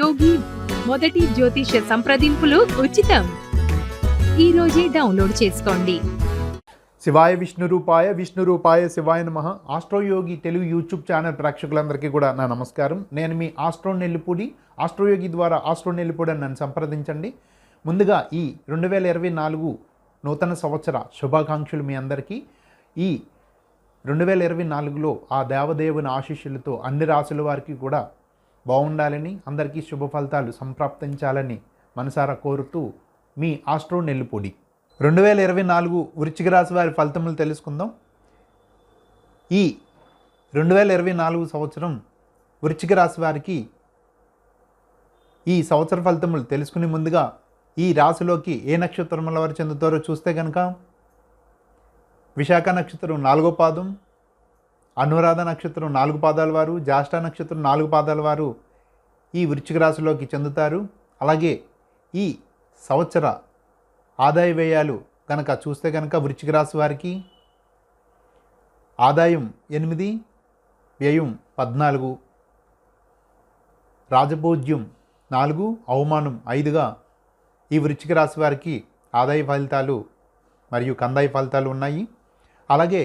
యోగి మొదటి జ్యోతిష సంప్రదింపులు ఉచితం. ఈ రోజే డౌన్లోడ్ చేసుకోండి. శివాయ విష్ణు రూపాయ విష్ణు రూపాయ శివాయ నమ. ఆస్ట్రోయోగి తెలుగు యూట్యూబ్ ఛానల్ ప్రేక్షకులందరికీ కూడా నా నమస్కారం. నేను మీ ఆస్ట్రో నెల్లిపూడి. ఆస్ట్రోయోగి ద్వారా ఆస్ట్రో నెల్లిపూడి నన్ను సంప్రదించండి. ముందుగా ఈ రెండు వేల ఇరవై నాలుగు నూతన సంవత్సర శుభాకాంక్షలు మీ అందరికీ. ఈ రెండు వేల ఇరవై నాలుగులో ఆ దేవదేవుని ఆశీస్సులతో అన్ని రాసుల వారికి కూడా బాగుండాలని అందరికీ శుభ ఫలితాలు సంప్రాప్తించాలని మనసారా కోరుతూ మీ ఆస్ట్రో నెల్లిపూడి. రెండు వేల ఇరవై నాలుగు వృచ్చిక రాశి వారి ఫలితములు తెలుసుకుందాం. ఈ రెండు వేల ఇరవై నాలుగు సంవత్సరం వృచ్చిక రాశి వారికి ఈ సంవత్సర ఫలితములు తెలుసుకునే ముందుగా ఈ రాశిలోకి ఏ నక్షత్రముల వారు చెందుతారో చూస్తే కనుక విశాఖ నక్షత్రం నాలుగో పాదం అనురాధ నక్షత్రం నాలుగు పాదాల వారు జ్యేష్ఠ నక్షత్రం నాలుగు పాదాల వారు ఈ వృశ్చిక రాశిలోకి చెందుతారు. అలాగే ఈ సంవత్సర ఆదాయ వ్యయాలు కనుక చూస్తే కనుక వృశ్చిక రాశి వారికి ఆదాయం ఎనిమిది వ్యయం పద్నాలుగు రాజభోజ్యం నాలుగు అవమానం ఐదుగా ఈ వృశ్చిక రాశి వారికి ఆదాయ ఫలితాలు మరియు కందాయ ఫలితాలు ఉన్నాయి. అలాగే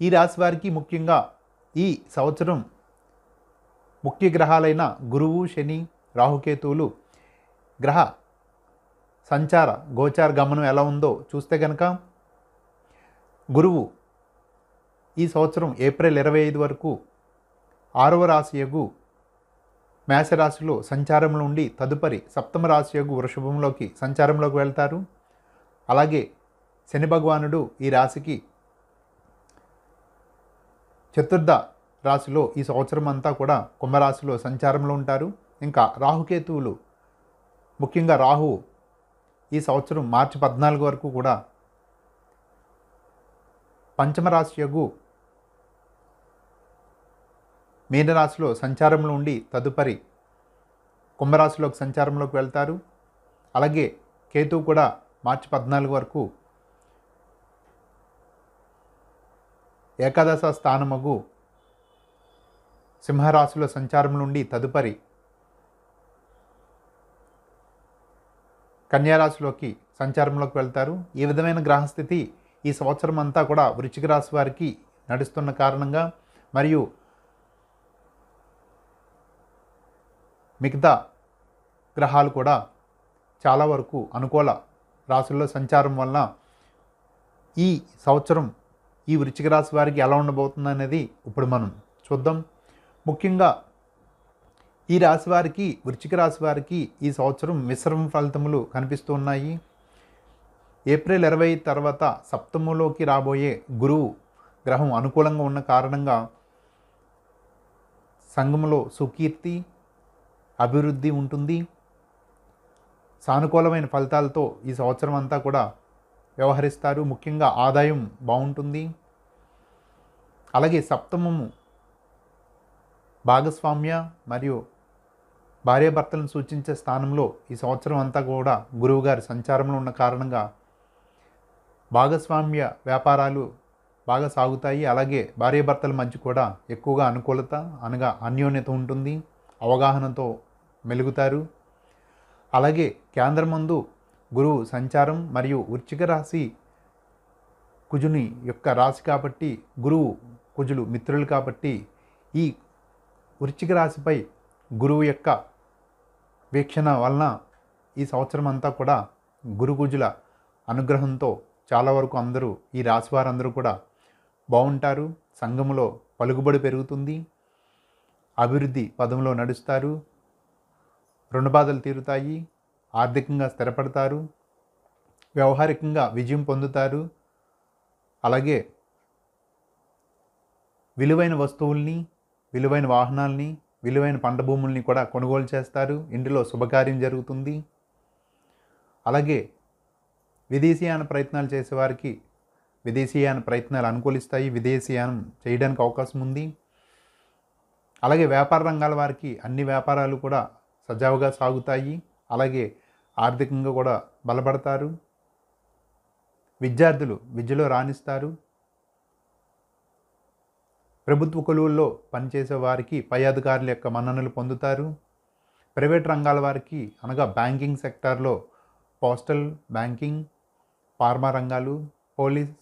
ఈ రాశి వారికి ముఖ్యంగా ఈ సంవత్సరం ముఖ్య గ్రహాలైన గురువు శని రాహుకేతువులు గ్రహ సంచార గోచార గమనం ఎలా ఉందో చూస్తే కనుక గురువు ఈ సంవత్సరం ఏప్రిల్ ఇరవై ఐదు వరకు ఆరవ రాశియగు మేషరాశిలో సంచారంలో ఉండి తదుపరి సప్తమ రాశియగు వృషభంలోకి సంచారంలోకి వెళ్తారు. అలాగే శని భగవానుడు ఈ రాశికి చతుర్థ రాశిలో ఈ సంవత్సరం అంతా కూడా కుంభరాశిలో సంచారంలో ఉంటారు. ఇంకా రాహుకేతువులు ముఖ్యంగా రాహు ఈ సంవత్సరం మార్చి పద్నాలుగు వరకు కూడా పంచమరాశి యగు మీనరాశిలో సంచారంలో ఉండి తదుపరి కుంభరాశిలోకి సంచారంలోకి వెళ్తారు. అలాగే కేతువు కూడా మార్చి పద్నాలుగు వరకు ఏకాదశ స్థానమగు సింహరాశిలో సంచారం నుండి తదుపరి కన్యారాశిలోకి సంచారంలోకి వెళ్తారు. ఈ విధమైన గ్రహస్థితి ఈ సంవత్సరం అంతా కూడా వృచ్చిక రాశి వారికి నడుస్తున్న కారణంగా మరియు మిగతా గ్రహాలు కూడా చాలా వరకు అనుకూల రాశుల్లో సంచారం వలన ఈ సంవత్సరం ఈ వృచ్చిక రాశి వారికి ఎలా ఉండబోతుంది అనేది ఇప్పుడు మనం చూద్దాం. ముఖ్యంగా ఈ రాశి వారికి వృచ్చిక రాశి వారికి ఈ సంవత్సరం మిశ్రమ ఫలితములు కనిపిస్తూ ఉన్నాయి. ఏప్రిల్ ఇరవై తర్వాత సప్తములోకి రాబోయే గురువు గ్రహం అనుకూలంగా ఉన్న కారణంగా సంఘములో సుకీర్తి అభివృద్ధి ఉంటుంది. సానుకూలమైన ఫలితాలతో ఈ సంవత్సరం అంతా కూడా వ్యవహరిస్తారు. ముఖ్యంగా ఆదాయం బాగుంటుంది. అలాగే సప్తమము భాగస్వామ్య మరియు భార్యాభర్తలను సూచించే స్థానంలో ఈ సంవత్సరం అంతా కూడా గురువుగారి సంచారంలో ఉన్న కారణంగా భాగస్వామ్య వ్యాపారాలు బాగా సాగుతాయి. అలాగే భార్యాభర్తల మధ్య కూడా ఎక్కువగా అనుకూలత అనగా అన్యోన్యత ఉంటుంది. అవగాహనతో మెలుగుతారు. అలాగే కేంద్రమందు గురువు సంచారం మరియు వృచ్చిక రాశి కుజుని యొక్క రాశి కాబట్టి గురువు కుజులు మిత్రులు కాబట్టి ఈ వృచ్చిక రాశిపై గురువు యొక్క వీక్షణ వలన ఈ సంవత్సరం అంతా కూడా గురు కుజుల అనుగ్రహంతో చాలా వరకు అందరూ ఈ రాశి వారందరూ కూడా బాగుంటారు. సంఘములో పలుకుబడి పెరుగుతుంది. అభివృద్ధి పదంలో నడుస్తారు. రుణబాధలు తీరుతాయి. ఆర్థికంగా స్థిరపడతారు వ్యవహారికంగా విజయం పొందుతారు. అలాగే విలువైన వస్తువుల్ని విలువైన వాహనాల్ని విలువైన పంట భూముల్ని కూడా కొనుగోలు చేస్తారు. ఇంటిలో శుభకార్యం జరుగుతుంది. అలాగే విదేశీయాన ప్రయత్నాలు చేసేవారికి విదేశీయాన ప్రయత్నాలు అనుకూలిస్తాయి. విదేశీయానం చేయడానికి అవకాశం ఉంది. అలాగే వ్యాపార రంగాల వారికి అన్ని వ్యాపారాలు కూడా సజావుగా సాగుతాయి. అలాగే ఆర్థికంగా కూడా బలపడతారు. విద్యార్థులు విద్యలో రాణిస్తారు. ప్రభుత్వ కొలువుల్లో పనిచేసే వారికి పై అధికారుల యొక్క మన్ననలు పొందుతారు. ప్రైవేట్ రంగాల వారికి అనగా బ్యాంకింగ్ సెక్టార్లో పోస్టల్ బ్యాంకింగ్ ఫార్మా రంగాలు పోలీస్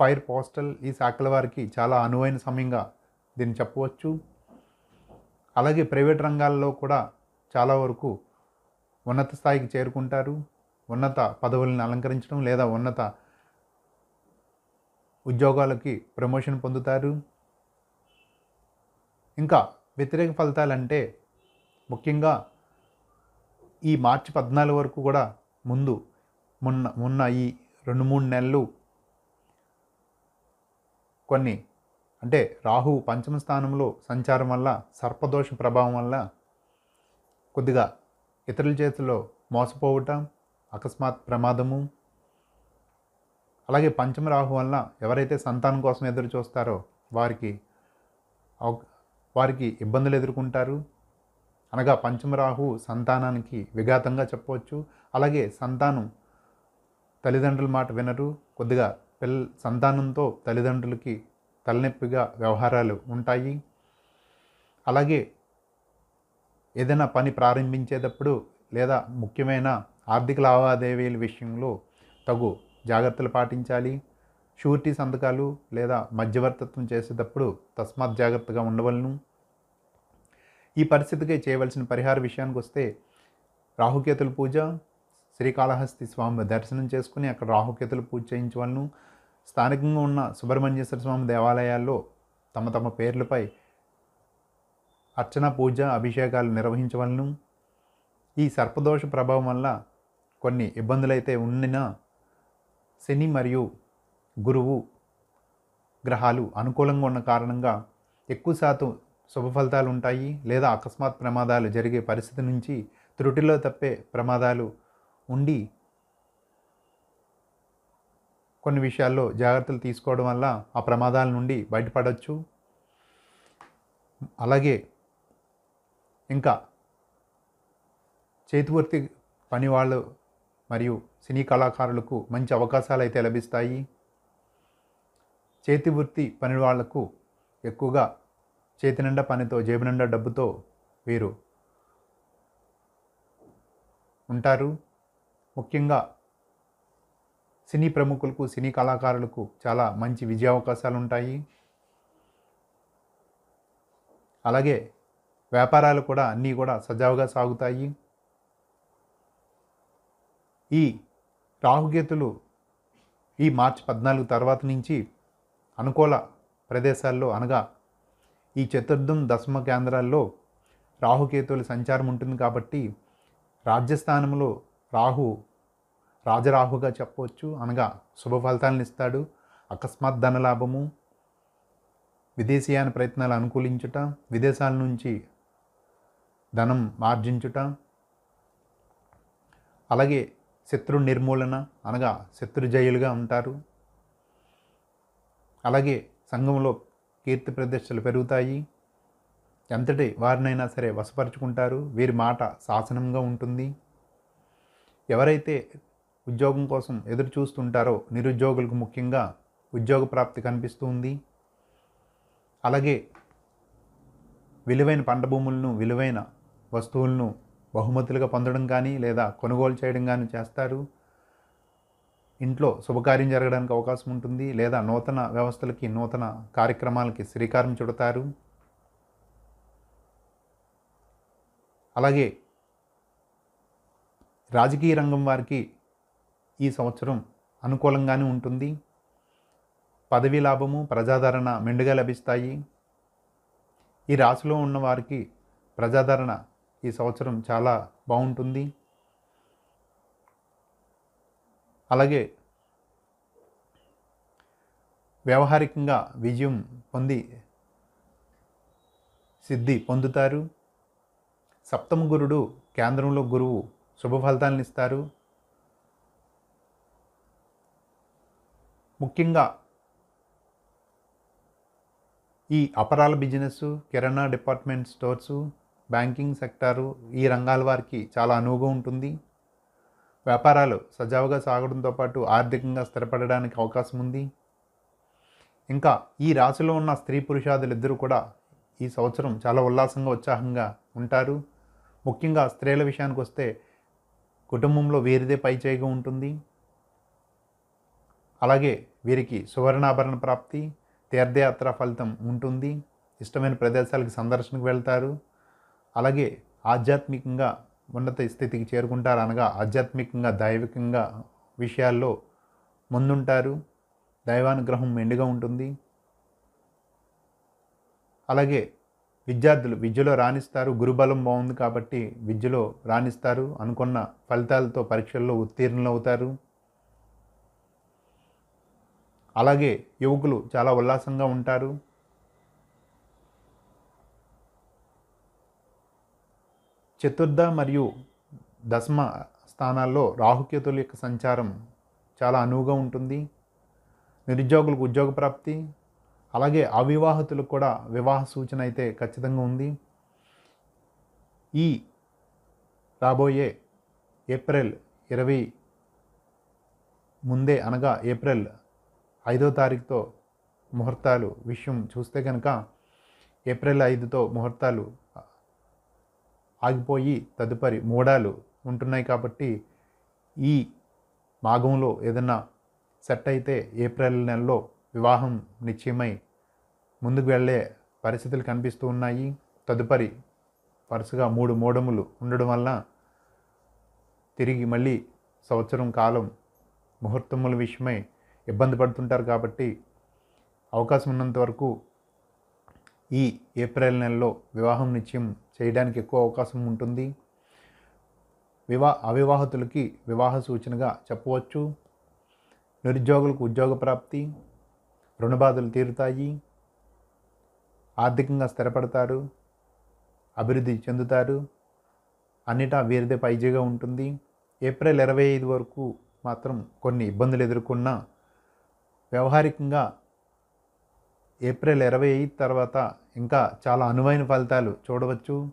ఫైర్ పోస్టల్ ఈ శాఖల వారికి చాలా అనువైన సమయంగా దీన్ని చెప్పవచ్చు. అలాగే ప్రైవేట్ రంగాల్లో కూడా చాలా వరకు ఉన్నత స్థాయికి చేరుకుంటారు ఉన్నత పదవులను అలంకరించడం లేదా ఉన్నత ఉద్యోగాలకి ప్రమోషన్ పొందుతారు. ఇంకా వ్యతిరేక ఫలితాలంటే ముఖ్యంగా ఈ మార్చి పద్నాలుగు వరకు కూడా ముందు మొన్న మొన్న ఈ రెండు మూడు నెలలు కొన్ని అంటే రాహు పంచమ స్థానంలో సంచారం వల్ల సర్పదోష ప్రభావం వల్ల కొద్దిగా ఇతరుల చేతిలో మోసపోవటం అకస్మాత్ ప్రమాదము. అలాగే పంచమ రాహు వలన ఎవరైతే సంతానం కోసం ఎదురు చూస్తారో వారికి వారికి ఇబ్బందులు ఎదుర్కొంటారు. అనగా పంచమ రాహు సంతానానికి విఘాతంగా చెప్పవచ్చు. అలాగే సంతానం తల్లిదండ్రుల మాట వినరు. కొద్దిగా పిల్ల సంతానంతో తల్లిదండ్రులకి తలనొప్పిగా వ్యవహారాలు ఉంటాయి. అలాగే ఏదైనా పని ప్రారంభించేటప్పుడు లేదా ముఖ్యమైన ఆర్థిక లావాదేవీల విషయంలో తగు జాగ్రత్తలు పాటించాలి. షూరిటీ సంతకాలు లేదా మధ్యవర్తిత్వం చేసేటప్పుడు తస్మాత్ జాగ్రత్తగా ఉండవలను. ఈ పరిస్థితికి చేయవలసిన పరిహార విషయానికి వస్తే రాహుకేతుల పూజ శ్రీకాళహస్తి స్వామి దర్శనం చేసుకుని అక్కడ రాహుకేతులు పూజ చేయించవలను. స్థానికంగా ఉన్న సుబ్రహ్మణ్యేశ్వర స్వామి దేవాలయాల్లో తమ తమ పేర్లపై అర్చన పూజ అభిషేకాలు నిర్వహించవలను. ఈ సర్పదోష ప్రభావం వల్ల కొన్ని ఇబ్బందులైతే ఉండినా శని మరియు గురువు గ్రహాలు అనుకూలంగా ఉన్న కారణంగా ఎక్కువ శాతం శుభ ఫలితాలు ఉంటాయి లేదా అకస్మాత్ ప్రమాదాలు జరిగే పరిస్థితి నుంచి త్రుటిలో తప్పే ప్రమాదాలు ఉండి కొన్ని విషయాల్లో జాగ్రత్తలు తీసుకోవడం వల్ల ఆ ప్రమాదాల నుండి బయటపడవచ్చు అలాగే ఇంకా చేతివృత్తి పనివాళ్ళు మరియు సినీ కళాకారులకు మంచి అవకాశాలు అయితే లభిస్తాయి. చేతి వృత్తి పని వాళ్ళకు ఎక్కువగా చేతి నిండా పనితో జేబు నిండా డబ్బుతో వీరు ఉంటారు. ముఖ్యంగా సినీ ప్రముఖులకు సినీ కళాకారులకు చాలా మంచి విజయావకాశాలు ఉంటాయి. అలాగే వ్యాపారాలు కూడా అన్నీ కూడా సజావుగా సాగుతాయి. ఈ రాహుకేతులు ఈ మార్చి పద్నాలుగు తర్వాత నుంచి అనుకూల ప్రదేశాల్లో అనగా ఈ చతుర్థం దశమ కేంద్రాల్లో రాహుకేతువుల సంచారం ఉంటుంది కాబట్టి రాజ్యస్థానంలో రాహు రాజరాహుగా చెప్పవచ్చు. అనగా శుభ ఫలితాలను ఇస్తాడు. అకస్మాత్ ధనలాభము విదేశీయాన ప్రయత్నాలు అనుకూలించుట విదేశాల నుంచి ధనం ఆర్జించుట అలాగే శత్రు నిర్మూలన అనగా శత్రు జయులుగా ఉంటారు. అలాగే సంఘంలో కీర్తి ప్రతిష్టలు పెరుగుతాయి. ఎంతటి వారినైనా సరే వశపరుచుకుంటారు. వీరి మాట శాసనంగా ఉంటుంది. ఎవరైతే ఉద్యోగం కోసం ఎదురు చూస్తుంటారో నిరుద్యోగులకు ముఖ్యంగా ఉద్యోగ ప్రాప్తి కనిపిస్తుంది అలాగే విలువైన పంట భూములను విలువైన వస్తువులను బహుమతులుగా పొందడం కానీ లేదా కొనుగోలు చేయడం కానీ చేస్తారు. ఇంట్లో శుభకార్యం జరగడానికి అవకాశం ఉంటుంది లేదా నూతన వ్యవస్థలకి నూతన కార్యక్రమాలకి శ్రీకారం చుడతారు. అలాగే రాజకీయ రంగం వారికి ఈ సంవత్సరం అనుకూలంగానే ఉంటుంది. పదవీ లాభము ప్రజాదరణ మెండుగా లభిస్తాయి. ఈ రాశిలో ఉన్న వారికి ప్రజాదరణ ఈ సంవత్సరం చాలా బాగుంటుంది. అలాగే వ్యవహారికంగా విజయం పొంది సిద్ధి పొందుతారు. సప్తమ గురుడు కేంద్రంలో గురువు శుభ ఫలితాలను ఇస్తారు. ముఖ్యంగా ఈ అపరాల బిజినెస్ కిరాణా డిపార్ట్మెంట్ స్టోర్సు బ్యాంకింగ్ సెక్టారు ఈ రంగాల వారికి చాలా అనువుగా ఉంటుంది. వ్యాపారాలు సజావుగా సాగడంతో పాటు ఆర్థికంగా స్థిరపడడానికి అవకాశం ఉంది. ఇంకా ఈ రాశిలో ఉన్న స్త్రీ పురుషాదులు ఇద్దరు కూడా ఈ సంవత్సరం చాలా ఉల్లాసంగా ఉత్సాహంగా ఉంటారు. ముఖ్యంగా స్త్రీల విషయానికి వస్తే కుటుంబంలో వీరిదే పైచేయిగా ఉంటుంది. అలాగే వీరికి సువర్ణాభరణ ప్రాప్తి తీర్థయాత్ర ఫలితం ఉంటుంది. ఇష్టమైన ప్రదేశాలకు సందర్శనకు వెళ్తారు. అలాగే ఆధ్యాత్మికంగా ఉన్నత స్థితికి చేరుకుంటారు అనగా ఆధ్యాత్మికంగా దైవికంగా విషయాల్లో ముందుంటారు. దైవానుగ్రహం మెండుగా ఉంటుంది. అలాగే విద్యార్థులు విద్యలో రాణిస్తారు. గురుబలం బాగుంది కాబట్టి విద్యలో రాణిస్తారు. అనుకున్న ఫలితాలతో పరీక్షల్లో ఉత్తీర్ణులు అవుతారు అలాగే యువకులు చాలా ఉల్లాసంగా ఉంటారు. చతుర్థ మరియు దశమ స్థానాల్లో రాహుకేతుల యొక్క సంచారం చాలా అనువుగా ఉంటుంది. నిరుద్యోగులకు ఉద్యోగ ప్రాప్తి అలాగే అవివాహితులకు కూడా వివాహ సూచన అయితే ఖచ్చితంగా ఉంది. ఈ రాబోయే ఏప్రిల్ ఇరవై ముందే అనగా ఏప్రిల్ ఐదో తారీఖుతో ముహూర్తాలు విషయం చూస్తే కనుక ఏప్రిల్ ఐదుతో ముహూర్తాలు ఆగిపోయి తదుపరి మూడాలు ఉంటున్నాయి కాబట్టి ఈ మాఘంలో ఏదన్నా సెట్ అయితే ఏప్రిల్ నెలలో వివాహం నిశ్చయమై ముందుకు వెళ్ళే పరిస్థితులు కనిపిస్తూ ఉన్నాయి. తదుపరి వరుసగా మూడు మూడములు ఉండడం వల్ల తిరిగి మళ్ళీ సంవత్సరం కాలం ముహూర్తముల విషయమై ఇబ్బంది పడుతుంటారు కాబట్టి అవకాశం ఉన్నంత వరకు ఈ ఏప్రిల్ నెలలో వివాహం నిశ్చయం చేయడానికి ఎక్కువ అవకాశం ఉంటుంది. వివా అవివాహితులకి వివాహ సూచనగా చెప్పవచ్చు. నిరుద్యోగులకు ఉద్యోగ ప్రాప్తి రుణబాధలు తీరుతాయి. ఆర్థికంగా స్థిరపడతారు. అభివృద్ధి చెందుతారు. అన్నిటా వీరిదే పైజీగా ఉంటుంది. ఏప్రిల్ ఇరవై ఐదు వరకు మాత్రం కొన్ని ఇబ్బందులు ఎదుర్కొన్నా వ్యవహారికంగా ఏప్రిల్ ఇరవై ఐదు తర్వాత ఇంకా చాలా అనువైన ఫలితాలు చూడవచ్చు.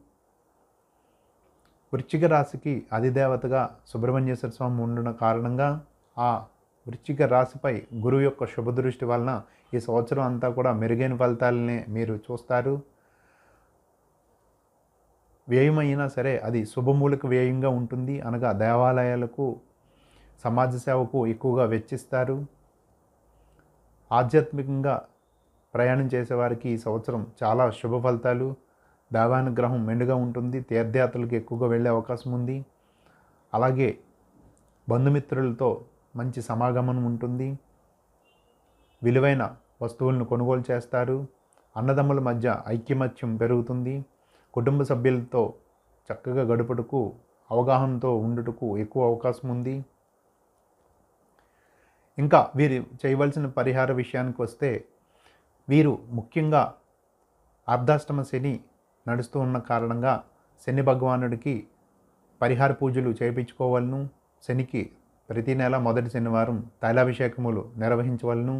వృశ్చిక రాశికి అధిదేవతగా సుబ్రహ్మణ్యేశ్వర స్వామి ఉండడం కారణంగా ఆ వృశ్చిక రాశిపై గురువు యొక్క శుభదృష్టి వలన ఈ సంవత్సరం అంతా కూడా మెరుగైన ఫలితాలనే మీరు చూస్తారు. వ్యయమైనా సరే అది శుభమూలక వ్యయంగా ఉంటుంది. అనగా దేవాలయాలకు సమాజ సేవకు ఎక్కువగా వెచ్చిస్తారు. ఆధ్యాత్మికంగా ప్రయాణం చేసేవారికి ఈ సంవత్సరం చాలా శుభ ఫలితాలు. దేవానుగ్రహం మెండుగా ఉంటుంది. తీర్థయాత్రలకు ఎక్కువగా వెళ్ళే అవకాశం ఉంది. అలాగే బంధుమిత్రులతో మంచి సమాగమనం ఉంటుంది. విలువైన వస్తువులను కొనుగోలు చేస్తారు. అన్నదమ్ముల మధ్య ఐక్యమత్యం పెరుగుతుంది. కుటుంబ సభ్యులతో చక్కగా గడుపుటకు అవగాహనతో ఉండుటకు ఎక్కువ అవకాశం ఉంది. ఇంకా వీరు చేయవలసిన పరిహార విషయానికి వస్తే వీరు ముఖ్యంగా అర్ధాష్టమ శని నడుస్తూ ఉన్న కారణంగా శని భగవానుడికి పరిహార పూజలు చేయించుకోవాలను శనికి ప్రతి నెల మొదటి శనివారం తైలాభిషేకములు నిర్వహించవలను.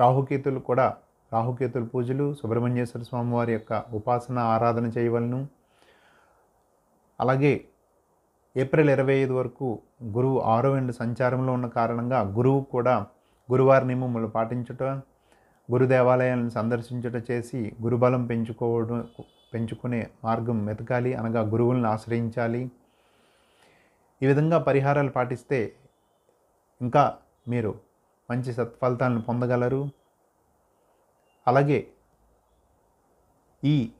రాహుకేతులు కూడా రాహుకేతుల పూజలు సుబ్రహ్మణ్యేశ్వర స్వామి వారి యొక్క ఉపాసన ఆరాధన చేయవలను. అలాగే ఏప్రిల్ ఇరవై ఐదు వరకు గురువు ఆరో ఎండు సంచారంలో ఉన్న కారణంగా గురువు కూడా గురువారి నియమములు పాటించుట గురు దేవాలయాలను సందర్శించుట చేసి గురుబలం పెంచుకోవడం పెంచుకునే మార్గం వెతకాలి అనగా గురువులను ఆశ్రయించాలి. ఈ విధంగా పరిహారాలు పాటిస్తే ఇంకా మీరు మంచి సత్ఫలితాలను పొందగలరు. అలాగే ఈ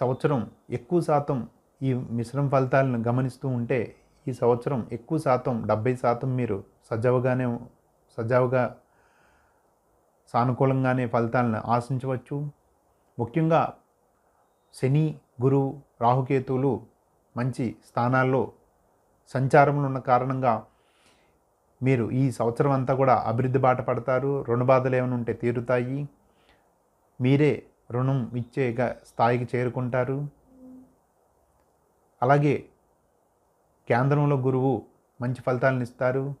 సంవత్సరం ఎక్కువ శాతం ఈ మిశ్రమ ఫలితాలను గమనిస్తూ ఉంటే ఈ సంవత్సరం ఎక్కువ శాతం డెబ్బై శాతం మీరు సజావుగానే సజావుగా సానుకూలంగానే ఫలితాలను ఆశించవచ్చు. ముఖ్యంగా శని గురు రాహుకేతువులు మంచి స్థానాల్లో సంచారంలో ఉన్న కారణంగా మీరు ఈ సంవత్సరం అంతా కూడా అభివృద్ధి బాట పడతారు. రుణ బాధలు ఏమైనా ఉంటే తీరుతాయి. మీరే రుణం ఇచ్చే స్థాయికి చేరుకుంటారు. అలాగే కేంద్రంలో గురువు మంచి ఫలితాలను ఇస్తారు.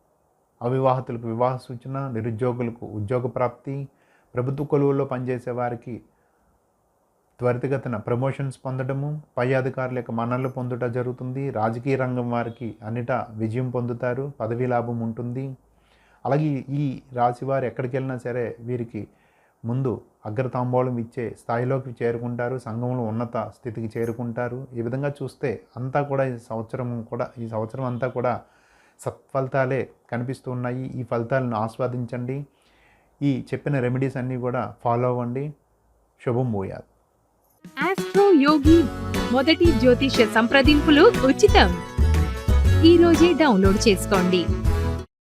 అవివాహితులకు వివాహ సూచన నిరుద్యోగులకు ఉద్యోగ ప్రాప్తి ప్రభుత్వ కొలువుల్లో పనిచేసే వారికి త్వరితగతిన ప్రమోషన్స్ పొందడము పై అధికారుల యొక్క మన్ననలు పొందుట జరుగుతుంది. రాజకీయ రంగం వారికి అన్నిటా విజయం పొందుతారు పదవీ లాభం ఉంటుంది. అలాగే ఈ రాశి వారు ఎక్కడికి వెళ్ళినా సరే వీరికి ముందు అగ్రతాంబూలం ఇచ్చే స్థాయిలోకి చేరుకుంటారు సంఘంలో ఉన్నత స్థితికి చేరుకుంటారు. ఈ విధంగా చూస్తే అంతా కూడా ఈ సంవత్సరం కూడా ఈ సంవత్సరం అంతా కూడా సత్ఫలితాలే కనిపిస్తూ ఉన్నాయి ఈ ఫలితాలను ఆస్వాదించండి. ఈ చెప్పిన రెమెడీస్ అన్నీ కూడా ఫాలో అవ్వండి. శుభం భూయాత్. ఆస్ట్రో యోగి మొదటి జ్యోతిష సంప్రదింపులు ఉచితం. ఈ రోజే డౌన్లోడ్ చేసుకోండి.